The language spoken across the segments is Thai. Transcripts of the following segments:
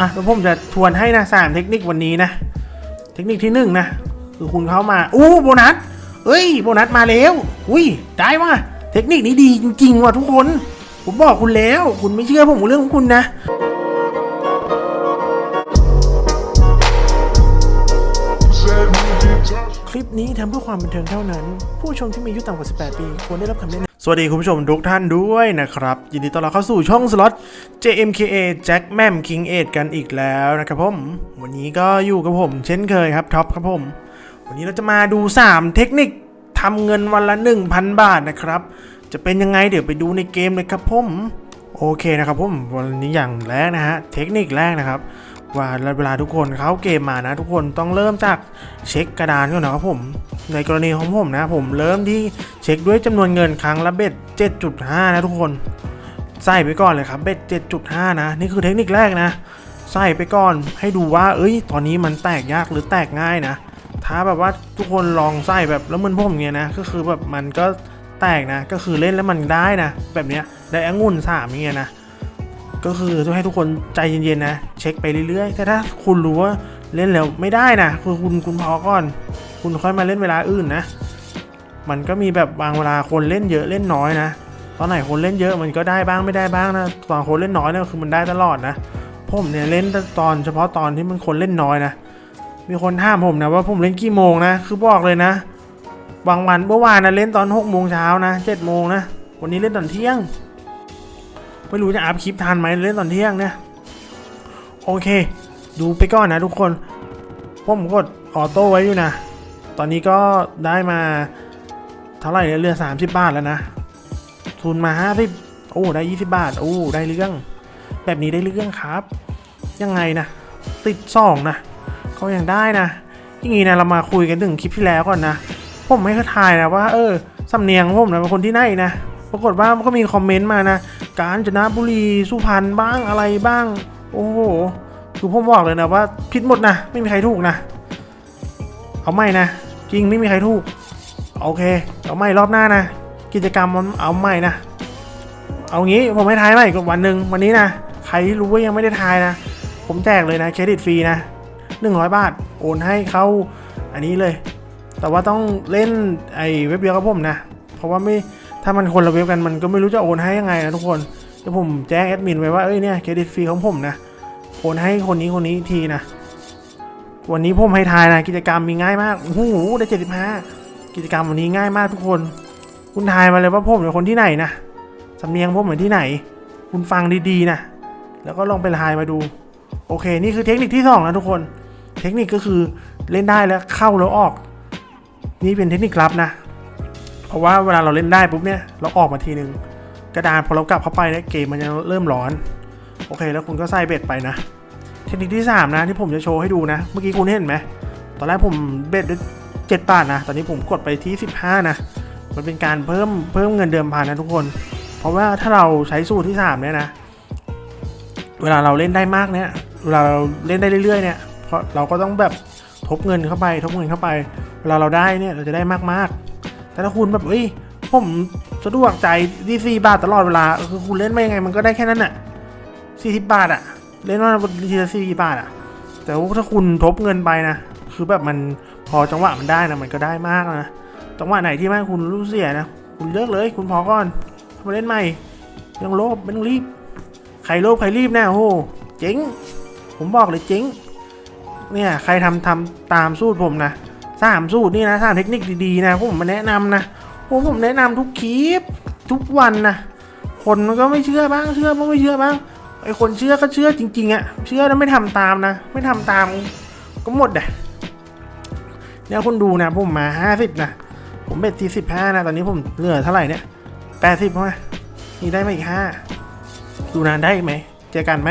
อะแล้วผมจะทวนให้นะสามเทคนิควันนี้นะ เทคนิคที่หนึ่งนะ คือคุณเข้ามา อู้โบนัส เอ้ย โบนัสมาแล้ว อุ้ย ได้ว่ะ เทคนิคนี้ดีจริงๆว่ะทุกคน ผมบอกคุณแล้ว คุณไม่เชื่อผมเรื่องของคุณนะคลิปนี้ทำเพื่อความบันเทิงเท่านั้น ผู้ชมที่มีอายุต่ำกว่า 18 ปี ควรได้รับคำแนะนำ สวัสดีคุณผู้ชมทุกท่านด้วยนะครับ ยินดีต้อนรับเข้าสู่ช่องสล็อต JMKA Jack m a m King 8กันอีกแล้วนะครับผม วันนี้ก็อยู่กับผม เช่นเคยครับท็อปครับผม วันนี้เราจะมาดู 3 เทคนิคทำเงินวันละ 1,000 บาทนะครับ จะเป็นยังไงเดี๋ยวไปดูในเกมเลยครับผม โอเคนะครับผม วันนี้อย่างแรกนะฮะเทคนิคแรกนะครับ ว่าเวลาทุกคนเข้าเกมมานะ ทุกคนต้องเริ่มจากเช็คกระดานก่อนนะครับผม ในกรณีของผมนะผมเริ่มที่เช็คด้วยจำนวนเงินครั้งละเบ็ด 7.5 นะทุกคน ใส่ไปก่อนเลยครับเบ็ด 7.5 นะ นี่คือเทคนิคแรกนะ ใส่ไปก่อนให้ดูว่า เอ้ย ตอนนี้มันแตกยากหรือแตกง่ายนะ ถ้าแบบว่าทุกคนลองใส่แบบแล้วมันผมเนี่ยนะ ก็คือแบบมันก็แตกนะ ก็คือเล่นแล้วมันได้นะ แบบเนี้ยได้องุ่นสามเงี้ยนะ ก็คือต้องให้ทุกคนใจเย็นๆนะ เช็คไปเรื่อยๆ แต่ถ้าคุณรู้ว่าเล่นแล้วไม่ได้นะคือคุณคุณพอก่อน คุณค่อยมาเล่นเวลาอื่นนะ มันก็มีแบบบางเวลาคนเล่นเยอะเล่นน้อยนะ ตอนไหนคนเล่นเยอะมันก็ได้บ้างไม่ได้บ้างนะ ตอนคนเล่นน้อยเนี่ยคือมันได้ตลอดนะ ผมเนี่ยเล่นตอนเฉพาะตอนที่มันคนเล่นน้อยนะ มีคนถามผมนะว่าผมเล่นกี่โมงนะ คือบอกเลยนะบางวันเมื่อวานนะเล่นตอน6โมงเช้านะ7โมงนะ วันนี้เล่นตอนเที่ยง ไม่รู้จะอัพคลิปทันไหมเล่นตอนเที่ยงเนี่ยโอเค ดูไปก่อนนะทุกคนผมกดออโต้ไว้อยู่นะ ตอนนี้ก็ได้มาเท่าไหร่เนี่ยเรือ30บาทแล้วนะ ทุนมา50โอ้ได้20บาท โอ้ได้เรื่อง แบบนี้ได้เรื่องครับ ยังไงนะ ติดสองนะ ก็ยังได้นะอย่างงี้นะเรามาคุยกันถึงคลิปที่แล้วก่อนนะ ผมไม่เคยทายนะว่า เออสำเนียงผมนะเป็นคนที่ไหนนะ ปรากฏว่ามันก็มีคอมเมนต์มานะ กาญจนบุรีสุพรรณบ้างอะไรบ้าง โอ้โหคือผมบอกเลยนะว่าผิดหมดนะ ไม่มีใครถูกนะ เอาไม่นะ จริงไม่มีใครถูก โอเค เอาไม่รอบหน้านะ กิจกรรมมันเอาไม่นะ เอางี้ผมให้ทายใหม่อีกวันหนึ่งวันนี้นะ ใครที่รู้ว่ายังไม่ได้ทายนะ ผมแจกเลยนะเครดิตฟรีนะ100 บาท โอนให้เขาอันนี้เลย แต่ว่าต้องเล่นไอ้เว็บเดียวกับผมนะ เพราะว่าไม่ ถ้ามันคนละเว็บกันมันก็ไม่รู้จะโอนให้ยังไงนะทุกคนเดี๋ยวผมแจ้งแอดมินไว้ว่าเอ้ยเนี่ยเครดิตฟรีของผมนะโอนให้คนนี้คนนี้ทีนะวันนี้ผมให้ทายนะกิจกรรมมีง่ายมากโอ้โหได้เจ็ดสิบห้ากิจกรรมวันนี้ง่ายมากทุกคน คุณทายมาเลยว่าผมเป็นคนที่ไหนนะสำเนียงผมเหมือนที่ไหน คุณฟังดีๆนะแล้วก็ลองไปทายมาดู โอเค นี่คือเทคนิคที่สองนะทุกคน เทคนิคก็คือเล่นได้แล้วเข้าแล้วออก นี่เป็นเทคนิคลับนะ เพราะว่าเวลาเราเล่นได้ปุ๊บเนี่ยเราออกมาทีนึง กระดานพอเรากลับเข้าไปเนี่ยเกมมันจะเริ่มร้อน โอเค แล้วคุณก็ใส่เบ็ดไปนะ เทคนิคที่ 3 นะที่ผมจะโชว์ให้ดูนะ เมื่อกี้คุณเห็นไหมตอนแรกผมเบ็ดด้วยเจ็ดบาทนะ ตอนนี้ผมกดไปที่ 15 นะ มันเป็นการเพิ่มเพิ่มเงินเดิมพันนะทุกคน เพราะว่าถ้าเราใช้สูตรที่ 3 เนี่ยนะ เวลาเราเล่นได้มากเนี่ย เวลาเราเล่นได้เรื่อยๆเนี่ย เพราะเราก็ต้องแบบทบเงินเข้าไป ทบเงินเข้าไป เวลาเราได้เนี่ยเราจะได้มากๆ แต่ถ้าคุณแบบเอ้ยผมสะดวกใจดีซีบาทตลอดเวลาคือคุณเล่นไม่ยังไงมันก็ได้แค่นั้นน่ะสี่สิบบาทอะเล่นว่าทีละสี่บาทอะแต่ว่าถ้าคุณทบเงินไปนะคือแบบมันพอจังหวะมันได้นะมันก็ได้มากนะจังหวะไหนที่ไม่คุณรู้เสียนะคุณเลิกเลย คุณพอก่อนมาเล่นใหม่ไม่ต้องโลภไม่ต้องรีบใครโลภใครรีบแนะโอ้โหเจ๊งผมบอกเลยเจ๊งเนี่ยใครทำทำตามสูตรผมนะ สามสูตรนี่นะสามเทคนิคดีๆนะผมมาแนะนำนะโอ้ผมแนะนำทุกคลิปทุกวันนะคนมันก็ไม่เชื่อบ้างเชื่อบ้างไม่เชื่อบ้างไอคนเชื่อก็เชื่อจริงๆอะเชื่อแล้วไม่ทำตามนะ ไม่ทำตามก็หมดอะเนี่ยคุณดูนะผมมาห้าสิบนะผมเบ็ดที่สิบห้านะตอนนี้ผมเหลือเท่าไหร่เนี่ยแปดสิบไหมนี่ได้มาอีกห้าดูนานได้ไหมเจอกันไหม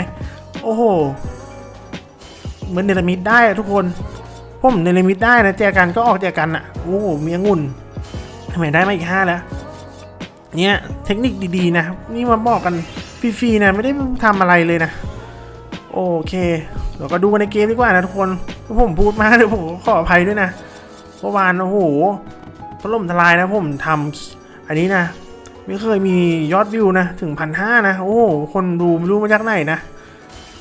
โอ้โหเหมือนเนลมิตได้ทุกคน ผมเนลิมิตได้นะเจอกันก็ออกเจอกันอะโอ้โหมีองุ่นทำไมได้มาอีกห้าแล้วเนี่ยเทคนิคดีๆนะ นี่มาบอกกันฟรีๆนะไม่ได้ทำอะไรเลยนะ โอเคเราก็ดูกันในเกมดีกว่านะทุกคนผมพูดมากเดี๋ยวผมขออภัยด้วยนะเมื่อวานโอ้โหถล่มทลายนะผมทำอันนี้นะ ไม่เคยมียอดวิวนะ ถึงพันห้านะ โอ้ คนดูไม่รู้มาจากไหนนะ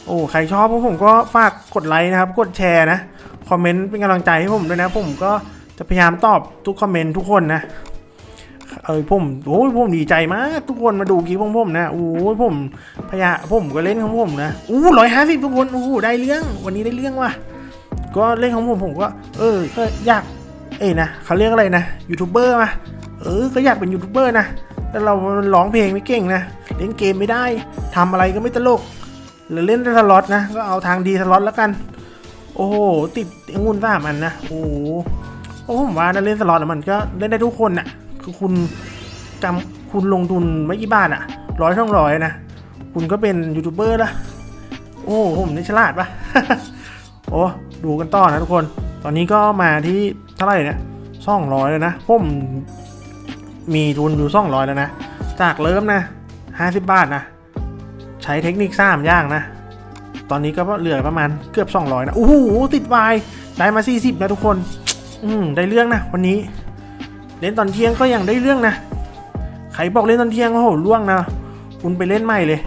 โโอ้ ใครชอบพวกผมก็ฝากกดไลค์นะครับ กดแชร์นะ คอมเมนต์เป็นกำลังใจให้ผมด้วยนะ ผมก็จะพยายามตอบทุกคอมเมนต์ทุกคนนะเออผมโอ้ยผมดีใจมาก ทุกคนมาดูคลิปของผมนะโอ้ยผมพยาผมก็เล่นของผมนะอู้ร้อยห้าสิบทุกคนโอ้ได้เรื่อง วันนี้ได้เรื่องว่ะก็เล่นของผมผมก็ เออก็อยาก เอ้นะเขาเรียกอะไรนะยูทูบเบอร์มาเออก็อยากเป็นยูทูบเบอร์นะแต่เราร้องเพลงไม่เก่งนะเล่นเกมไม่ได้ทำอะไรก็ไม่ตลกหรือเล่นแต่สล็อตนะก็เอาทางดีสล็อตแล้วกัน โอ้โหติดองุ่นสามอันนะโอ้โหเพราะผมว่านะเล่นสล็อตอะมันก็เล่นได้ทุกคนน่ะคือคุณกำคุณลงทุนไม่กี่บาทอะร้อยท่องร้อยนะคุณก็เป็นยูทูบเบอร์ละโอ้ผมนี่ฉลาดปะโอ้ดูกันต่อนะทุกคน ตอนนี้ก็มาที่เท่าไหร่เนี่ยสองร้อยแล้วนะผมมีทุนอยู่สองร้อยแล้วนะ จากเริ่มนะห้าสิบบาทนะ ใช้เทคนิคสามอย่างนะ ตอนนี้ก็เหลือประมาณเกือบ 200 นะ โอ้โห ติดวายได้มา 40 นะทุกคน อืม ได้เรื่องนะ วันนี้ เล่นตอนเที่ยงก็ยังได้เรื่องนะ ใครบอกเล่นตอนเที่ยง โอ้โหล่วงนะ คุณไปเล่นใหม่เลย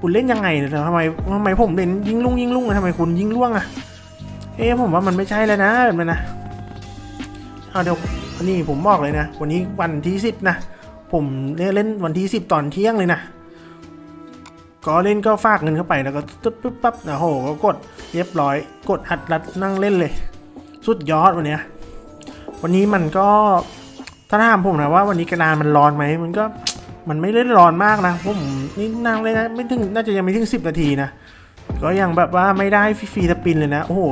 คุณเล่นยังไงเนี่ยทำไมทำไมผมเล่นยิงลุ่งยิงลุ่งทำไมคุณยิงล่วงอะเอ๊ะผมว่ามันไม่ใช่แล้วนะแบบนั้นนะเอาเดี๋ยวนนี้ผมบอกเลยนะ วันนี้วันที่สิบนะ ผมเล่นวันที่สิบตอนเที่ยงเลยนะ ก็เล่นก็ฝากเงินเข้าไปแล้วก็ตึ๊บปึ๊บปั๊บนะโหก็กดเรียบร้อย กดอัดรัดนั่งเล่นเลย สุดยอดวันเนี้ยวันนี้มันก็ถ้าถามผมนะว่าวันนี้กระดานมันร้อนไหมมันก็มันไม่ได้ร้อนมากนะผมนี่นั่งเลยนะไม่ถึงน่าจะยังไม่ถึงสิบนาทีนะก็ยังแบบว่าไม่ได้ฟรีสปินเลยนะ โอ้โห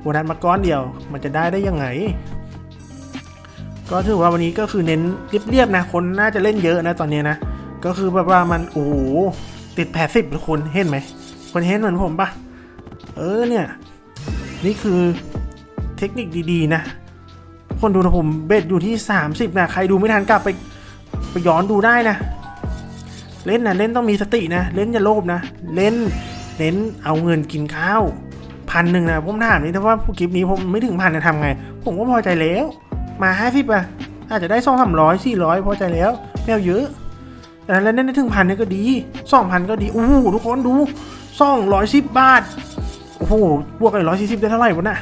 โบนัสมาก้อนเดียว มันจะได้ได้ยังไง ก็ถือว่าวันนี้ก็คือเน้นเรียบๆนะ คนน่าจะเล่นเยอะนะตอนนี้นะ ก็คือแบบว่ามันโอ้โห ติดแผดสิบคนเห็นไหมคนเห็นเหมือนผมปะเออเนี่ย นี่คือเทคนิคดีๆนะ คนดูนะผมเบ็ดอยู่ที่ 30 นะ ใครดูไม่ทันกลับไปไปย้อนดูได้นะ เล่นนะเล่นต้องมีสตินะ เล่นอย่าโลภนะ เล่นเน้นเอาเงินกินข้าวพันหนึ่งนะผมถามนี่ถ้าว่าคลิปนี้ผมไม่ถึงพันจะทำไง ผมก็พอใจแล้ว มาห้าสิบอะอาจจะได้สองสามร้อยสี่ร้อยพอใจแล้วไม่เอาเยอะ แล้วเล่นได้ถึงพันนี่ก็ดีสองพันก็ดีอู้ทุกคนดูสองร้อยสิบบาท โอ้โหบวกไอ้ร้อยสี่สิบได้เท่าไหร่วะน่ะ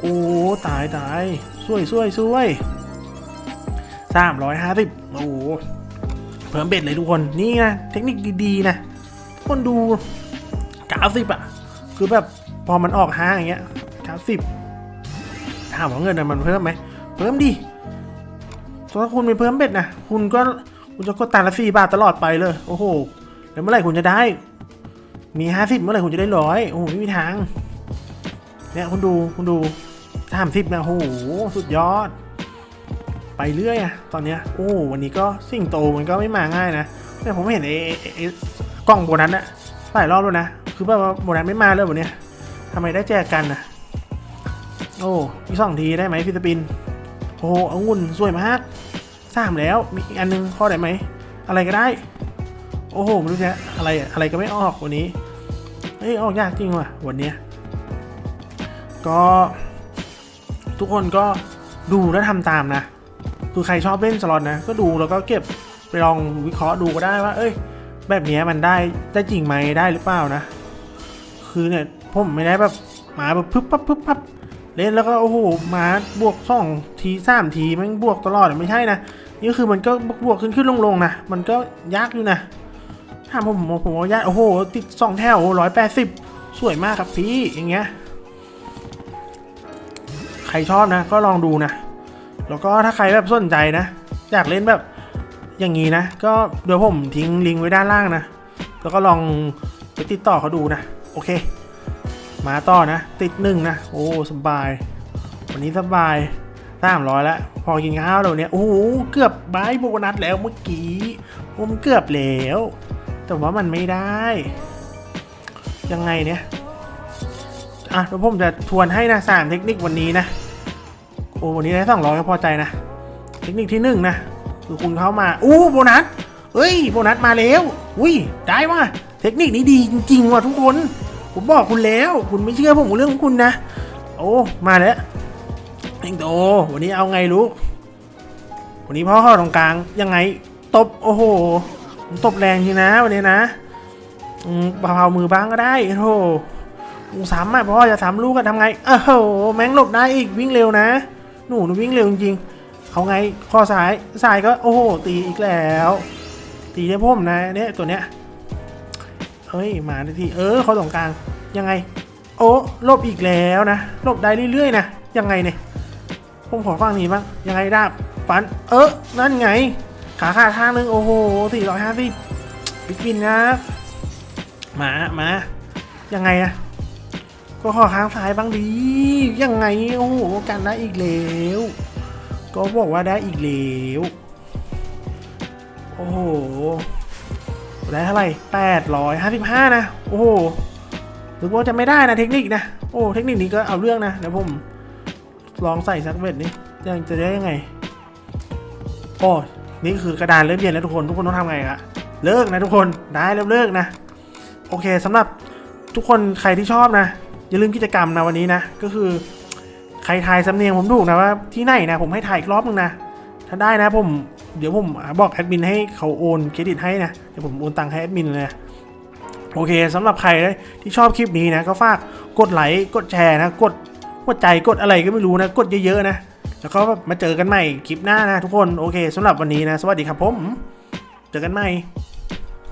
โอ้ตายตายช่วยช่วยช่วยสามร้อยห้าสิบโอ้เพิ่มเบ็ดเลยทุกคนนี่นะเทคนิคดีๆนะทุกคนดูเก้าสิบอะคือแบบพอมันออกห้าอย่างเงี้ยเก้าสิบถามว่าเงินมันเพิ่มไหมเพิ่มดิถ้าคุณไม่เพิ่มเบ็ดนะคุณก็ คุณจะกดตาละสี่บาทตลอดไปเลย โอ้โหแล้วเมื่อไหร่คุณจะได้ มีห้าสิบเมื่อไหร่คุณจะได้ร้อยโอ้โหไม่มีทาง เนี่ยคุณดูคุณดูสามสิบนะโอ้โหสุดยอด ไปเรื่อยอะตอนเนี้ยโอ้วันนี้ก็สิ่งโตมันก็ไม่มาง่ายนะแต่ยผมเห็นไอ้ไอ้ไอ้กล่องโบนัสอะหลายรอบแล้วนะคือแบบว่าโบนัสไม่มาเลยวันเนี้ยทำไมได้แจกกันนะโอ้อีกสองทีได้ไหมฟิลิปปินส์โอ้โหองุ่นสวยมาก สามแล้ว มีอีกอันนึงข้อได้ไหม อะไรก็ได้ โอ้โหไม่รู้จะอะไรอะไรก็ไม่ออกวันนี้เฮ้ยออกยากจริงว่ะ วันเนี้ย ก็ ทุกคนก็ดูและทำตามนะ คือใครชอบเล่นสล็อตนะ ก็ดูแล้วก็เก็บไปลองวิเคราะห์ดูก็ได้ว่า เอ้ย แบบนี้มันได้ได้จริงไหมได้หรือเปล่านะ คือเนี่ยผมไม่ได้แบบมาแบบพึบปั๊บพึบปั๊บเล่นแล้วก็โอ้โหมาบวกสองทีสามทีมันบวกตลอดไม่ใช่นะ นี่คือมันก็บวกขึ้นขึ้นลงลงๆนะ มันก็ยากอยู่นะถ้าผมผมผมว่ายากโอ้โห ติดสองแถวร้อยแปดสิบสวยมากครับพี่อย่างเงี้ย ใครชอบนะ ก็ลองดูนะ แล้วก็ถ้าใครแบบสนใจนะ อยากเล่นแบบอย่างนี้นะ ก็เดี๋ยวผมทิ้งลิงก์ไว้ด้านล่างนะ แล้วก็ลองไปติดต่อเขาดูนะ โอเค มาต่อนะ ติดหนึ่งนะ โอ้สบาย วันนี้สบาย สามร้อยแล้ว พอกินข้าวแล้วเนี่ยโอ้โหเกือบบายโบนัสแล้วเมื่อกี้ผมเกือบแล้ว แต่ว่ามันไม่ได้ ยังไงเนี่ยอะแล้วผมจะทวนให้นะสามเทคนิควันนี้นะโอ้วันนี้ได้สองร้อยก็พอใจนะ เทคนิคที่หนึ่งนะคือคุณเข้ามาอู้โบนัสเฮ้ยโบนัสมาแล้วอุ้ยได้ว่ะเทคนิคนี้ดีจริงๆว่ะทุกคน ผมบอกคุณแล้ว คุณไม่เชื่อผมเรื่องของคุณนะ โอ้มาแล้ว เอ็งโตวันนี้เอาไงลูกวันนี้พ่อเข้าตรงกลางยังไงตบโอ้โหตบแรงจริงนะวันนี้นะเบาๆมือบ้างก็ได้โธ่กูซ้ำอะพ่อจะซ้ำลูกกันทำไงเออโหแม่งหลบได้อีกวิ่งเร็วนะ หนูหนูวิ่งเร็วจริงๆเขาไงข้อซ้ายซ้ายก็โอ้โหตีอีกแล้ว ตีได้พ่มนะเนี่ยตัวเนี้ยเฮ้ยมาได้ทีเออเขาตรงกลางยังไง โอ้ลบอีกแล้วนะลบได้เรื่อยๆนะยังไงเนี่ย ผมขอฟังนี้บ้างยังไงดาบฟัน เออนั่นไง ขาขาดข้างนึง โอ้โหสี่ร้อยห้าสิบบิ๊กบินนะมามายังไงอะก็ขอค้างซ้ายบ้างดี ยังไง โอ้โห กันได้อีกแล้ว ก็บอกว่าได้อีกแล้วโอ้โห ได้เท่าไหร่แปดร้อยห้าสิบห้านะ โอ้โหถึงว่าจะไม่ได้นะเทคนิคนะ โอ้ เทคนิคนี้ก็เอาเรื่องนะ เดี๋ยวผม ลองใส่สักเบ็ดนี้ยังจะได้ยังไงโอ้นี่คือกระดานเริ่มเย็นแล้วทุกคนทุกคนต้องทำไงอะเลิกนะทุกคนได้แล้วเลิกนะ โอเคสำหรับทุกคนใครที่ชอบนะ อย่าลืมกิจกรรมนะวันนี้นะ ก็คือ ใครทายสำเนียงผมถูกนะว่าที่ไหนนะผมให้ถ่ายอีกรอบนึงนะถ้าได้นะผมเดี๋ยวผมบอกแอดมินให้เขาโอนเครดิตให้นะเดี๋ยวผมโอนตังค์ให้แอดมินเลยนะโอเคสำหรับใครที่ชอบคลิปนี้นะ ก็ฝากกดไลค์กดแชร์นะกด หัวใจกดอะไรก็ไม่รู้นะ กดเยอะๆนะ แล้วก็มาเจอกันใหม่คลิปหน้านะทุกคน โอเคสำหรับวันนี้นะ สวัสดีครับผม เจอกันใหม่